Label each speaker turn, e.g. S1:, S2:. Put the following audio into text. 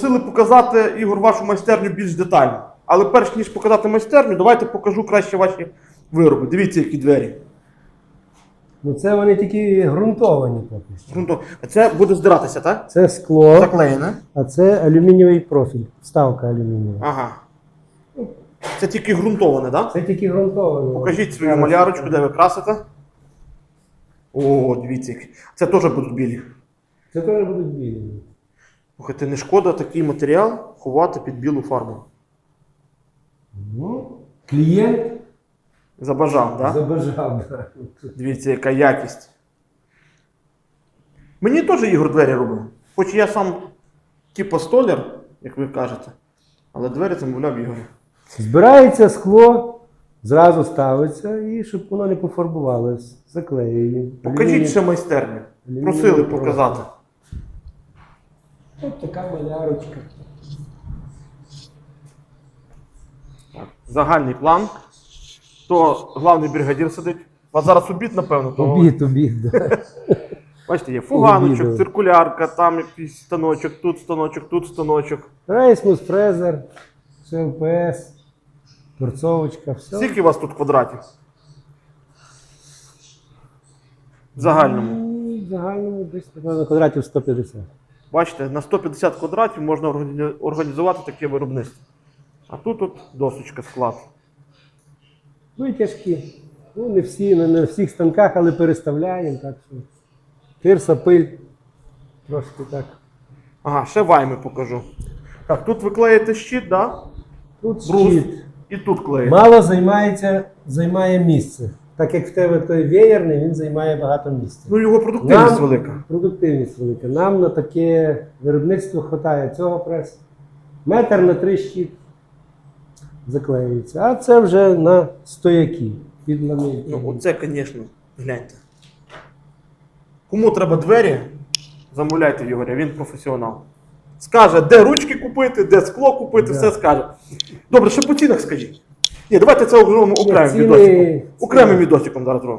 S1: Просили показати Ігор вашу майстерню більш детально. Але перш ніж показати майстерню, давайте покажу краще ваші вироби. Дивіться, які двері.
S2: Ну це вони тільки ґрунтовані поки що.
S1: Грунто. Це буде здиратися, так?
S2: Це скло,
S1: Заклеєне.
S2: а це алюмінієвий профіль, вставка алюмінієва.
S1: Ага. Це тільки ґрунтоване, так?
S2: Це тільки ґрунтоване.
S1: Покажіть свою
S2: Зараз.
S1: малярочку, де ви красите. О, дивіться. які. Це теж будуть білі.
S2: Це теж будуть білі.
S1: Слухайте, не шкода такий матеріал ховати під білу фарбу.
S2: Ну, клієнт
S1: Забажав, так?
S2: забажав. да.
S1: Дивіться, яка якість. Мені теж Ігор двері робив. Хоч я сам типу столяр, як ви кажете, але двері замовляв Ігор.
S2: Збирається скло, зразу ставиться і щоб воно не пофарбувалось. Заклеюємо.
S1: Покажіть ще майстерню. Просили показати.
S2: Ось така малярочка.
S1: Так, Загальний план. То главний бригадір сидить. У вас зараз обід, напевно, то
S2: Обід, обід. Да.
S1: бачите, є фуганочок,
S2: Обіду.
S1: циркулярка, там якийсь станочок, тут станочок, тут станочок.
S2: Рейсмус, фрезер, СЛПС, торцовочка, все.
S1: Скільки у вас тут квадратів? В загальному.
S2: Ну, В загальному десь напевно, квадратів 150.
S1: Бачите, на 150 квадратів можна організувати таке виробництво. А тут от досочка склад.
S2: Витяжки. Ну, не всі, не на всіх станках, але переставляємо. Так що. Тирса, пиль. Трошки так.
S1: Ага, ще вайми покажу. Так, тут ви клеїте щит, да?
S2: Тут
S1: Брус.
S2: щит.
S1: І тут клеїте.
S2: Мало займається, займає місце. Так як в тебе той веєрний, він займає багато місця.
S1: Ну його продуктивність велика.
S2: Продуктивність велика. Нам на таке виробництво вистачає цього пресу. Метр на три щит заклеюється. А це вже на стояки. Під.
S1: Ну, оце, звісно, гляньте. Кому треба двері, замовляйте Ігоря, він професіонал. Скаже, де ручки купити, де скло купити,
S2: Да.
S1: все скаже. Добре, ще по цінах скажіть. Ні, давайте це окремим окремим відосиком. Окремим відосиком зараз зробимо.